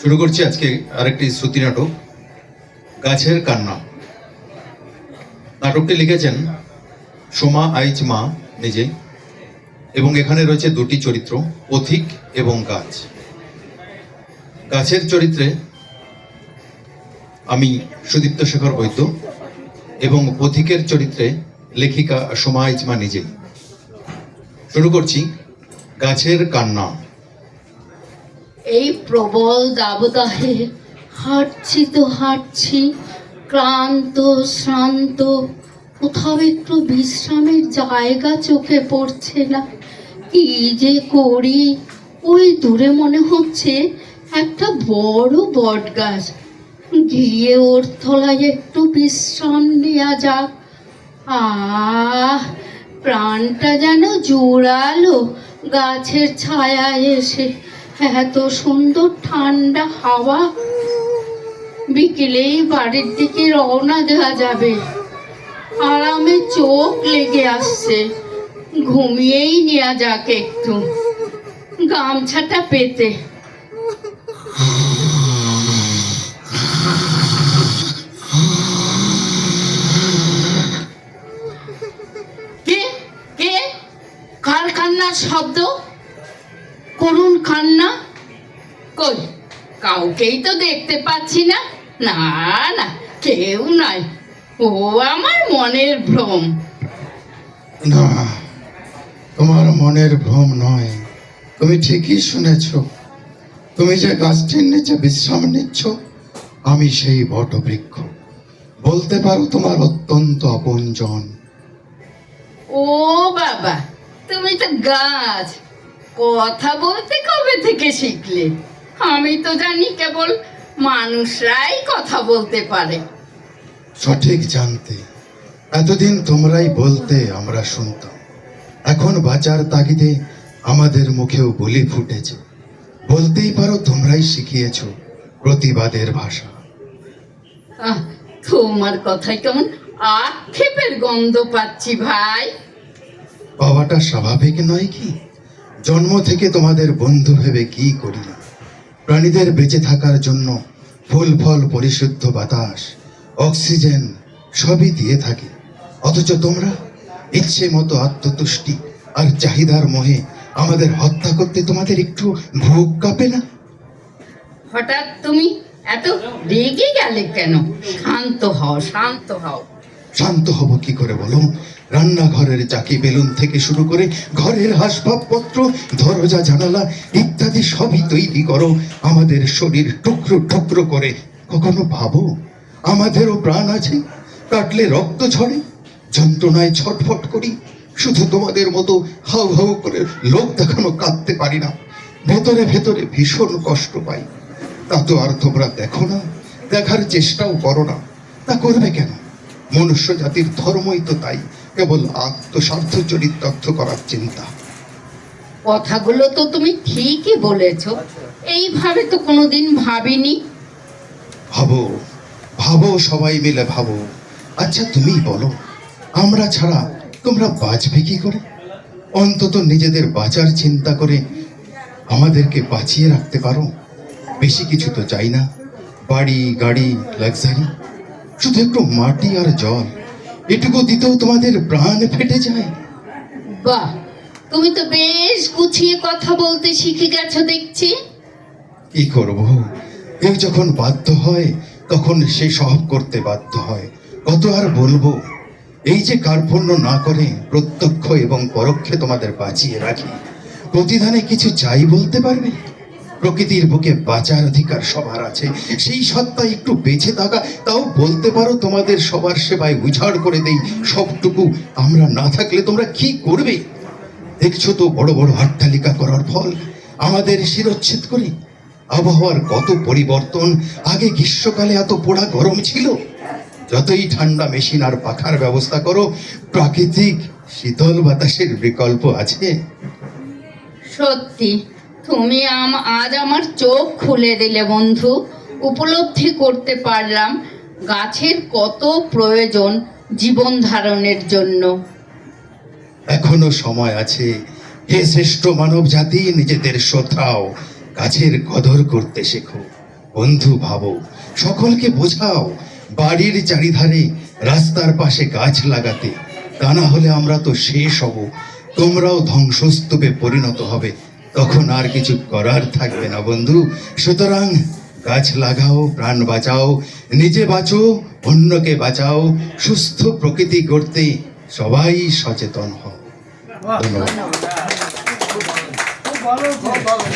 শুরু করছি আজকে আরেকটি শ্রুতি নাটক, গাছের কান্না। নাটকটি লিখেছেন সোমা আইচ মা নিজে, এবং এখানে রয়েছে দুটি চরিত্র, পথিক এবং গাছ। গাছের চরিত্রে আমি সুদীপ্ত শেখর বৈদ্য, এবং পথিকের চরিত্রে লেখিকা সোমা আইচ মা নিজে শুরু করছি, গাছের কান্না। এই প্রবল দাবদাহে হাঁটছি তো হাঁটছি, ক্লান্ত, শ্রান্ত, কোথাও একটু বিশ্রামের জায়গা চোখে পড়ছে না। কি যে করি? ওই দূরে মনে হচ্ছে একটা বড় বট গাছ গিয়ে ওর তলায় একটু বিশ্রাম নেওয়া যাক। আহ, প্রাণটা যেন জোড়ালো গাছের ছায়ায় এসে এত সুন্দর ঠান্ডা হাওয়া। বিকেলেই বাড়ির দিকে রওনা দেওয়া যাবে। আরামে চোখ লেগে আসছে। ঘুমিয়েই নেওয়া যাক একটু। গামছাটা পেতে। কে? কে? কার শব্দ? করুণ কান্না কই? কাউকেই তো দেখতে পাচ্ছি না। না না কেউ নাই। ও আমার মনের ভ্রম। না তোমার মনের ভ্রম নয়। তুমি ঠিকই শুনেছ। তুমি যে গাছটির নিচে বিশ্রাম নিচ্ছ আমি সেই বটবৃক্ষ। বলতে পারো তোমার অত্যন্ত আপনজন। ও বাবা তুমি তো গাছ। কথা বলতে কবে থেকে শিখলে? আমি তো জানি কেবল মানুষরাই কথা বলতে পারে। সঠিক জানতে এতদিন তোমরাই বলতে আমরা শুনতাম। এখন বাঁচার তাগিদে আমাদের মুখেও বলি ফুটেছে। বলতেই পারো তোমরাই শিখিয়েছ প্রতিবাদের ভাষা। আহ, তোমার কথায় কেমন আক্ষেপের গন্ধ পাচ্ছি ভাই। পাওয়াটা স্বাভাবিক নয় কি? জন্ম থেকে তোমাদের বন্ধু ভেবে কি করি? না প্রাণীদের বেঁচে থাকার জন্য ফুল ফল পরিশুদ্ধ বাতাস অক্সিজেন সবই দিয়ে থাকি। অথচ তোমরা ইচ্ছে মতো আত্মতুষ্টি আর চাহিদার মোহে আমাদের হত্যা করতে তোমাদের একটু ভোগ কাঁপে না? হঠাৎ তুমি এত রেগে গেলে কেন? শান্ত হও শান্ত হও। শান্ত হব কি করে বলো? রান্নাঘরের চাকি বেলুন থেকে শুরু করে ঘরের আসবাবপত্র, দরজা, জানালা ইত্যাদি সবই তৈরি করো। আমাদের শরীর টুকরো টুকরো করে। কখনো ভাবো? আমাদেরও প্রাণ আছে। কাটলে রক্ত ঝরে। যন্ত্রণায় ছটফট করি। শুধু তোমাদের মতো হাউ হাউ করে লোক দেখানো কাঁদতে পারি না। ভেতরে ভেতরে ভীষণ কষ্ট পাই। তা তো আর তোমরা দেখো না। দেখার চেষ্টাও করো না। তা করবে কেন? মনুষ্য জাতির ধর্মই তো তাই। কেবল আত্মস্বার্থ চরিতার্থ করার চিন্তা। কথাগুলো তো তুমি ঠিকই বলেছ। এইভাবে তো কোনোদিন ভাবিনি। ভাবো ভাবো সবাই মিলে ভাবো। আচ্ছা তুমি বলো আমরা ছাড়া তোমরা বাঁচবে কি করে? অন্তত নিজেদের বাঁচার চিন্তা করে আমাদেরকে বাঁচিয়ে রাখতে পারো। বেশি কিছু তো চাই না। বাড়ি গাড়ি লাক্সারি শুধু একটু মাটি আর জল। এটুকু দিতেও তোমাদের প্রাণ ফেটে যায়। বাহ তুমি তো বেশ গুছিয়ে কথা বলতে শিখে গেছো দেখছি। কি করব? কেউ যখন বাধ্য হয় তখন সে সব করতে বাধ্য হয়। কত আর বলব? এই যে কার্পণ্য না করে প্রত্যক্ষ এবং পরোক্ষে তোমাদের বাঁচিয়ে রাখি প্রতিদানে কিছু চাই বলতে পারবে? প্রকৃতির বুকে বাঁচার অধিকার সবার আছে। সেই সত্তা একটু বেঁচে থাকা, তাও বলতে পারো তোমাদের সবার সেবায় উজাড় করে দেই সবটুকু। আমরা না থাকলে তোমরা কি করবে? দেখছ তো বড় বড় অট্টালিকা করার ফল। আমাদের শিরচ্ছেদ করি। আবহাওয়ার কত পরিবর্তন। আগে গ্রীষ্মকালে এত পোড়া গরম ছিল। যতই ঠান্ডা মেশিন আর পাখার ব্যবস্থা করো, প্রাকৃতিক শীতল বাতাসের বিকল্প আছে। সত্যি। তুমি আম- আজ আমার চোখ খুলে দিলে বন্ধু। উপলব্ধি করতে পারলাম গাছের কত প্রয়োজন জীবন ধারণের জন্য। এখনও সময় আছে। হে শ্রেষ্ঠ মানব জাতি, নিজেদের শ্রদ্ধাও গাছের কদর করতে শেখো। বন্ধু ভাবো, সকলকে বোঝাও, বাড়ির চারিধারে রাস্তার পাশে গাছ লাগাতে। তা না হলে আমরা তো শেষ হব। তোমরাও ধ্বংসস্তূপে পরিণত হবে। তখন আর কিছু করার থাকবে না বন্ধু। সুতরাং গাছ লাগাও প্রাণ বাঁচাও নিজে বাঁচো অন্যকে বাঁচাও সুস্থ প্রকৃতি গড়তে সবাই সচেতন হও। ধন্যবাদ।